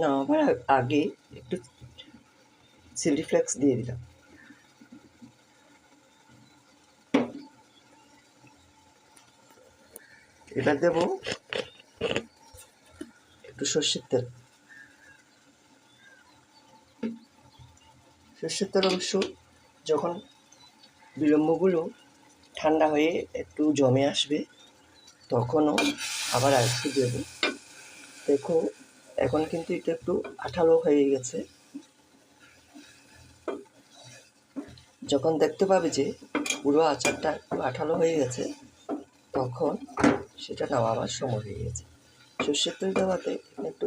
নামাবার আগে একটু chilli flakes দিয়ে দিলাম। এবার দেব একটু সর্ষের তেল। সর্ষের তেল অবশ্য যখন বিলম্বগুলো ঠান্ডা হয়ে একটু জমে আসবে, তখনও আবার আরেকটু দেব। দেখো এখন কিন্তু এটা একটু আঠালো হয়ে গেছে। যখন দেখতে পাবে যে পুরো আচারটা একটু আঠালো হয়ে গেছে, তখন সেটা নামাবার সময় হয়ে গেছে। সর্ষের তেল দেওয়াতে একটু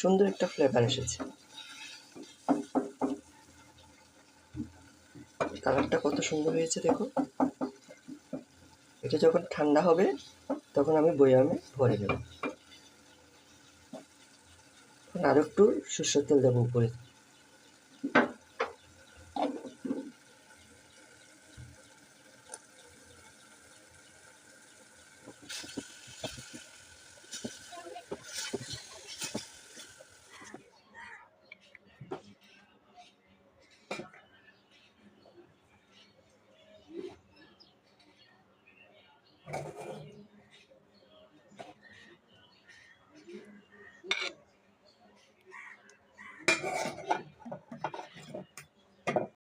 সুন্দর একটা ফ্লেভার এসেছে। কালারটা কত সুন্দর হয়েছে দেখো। এটা যখন ঠান্ডা হবে, তখন আমি বয়ামে ভরে নেব। আরও একটু সর্ষের তেল দেবো উপরে।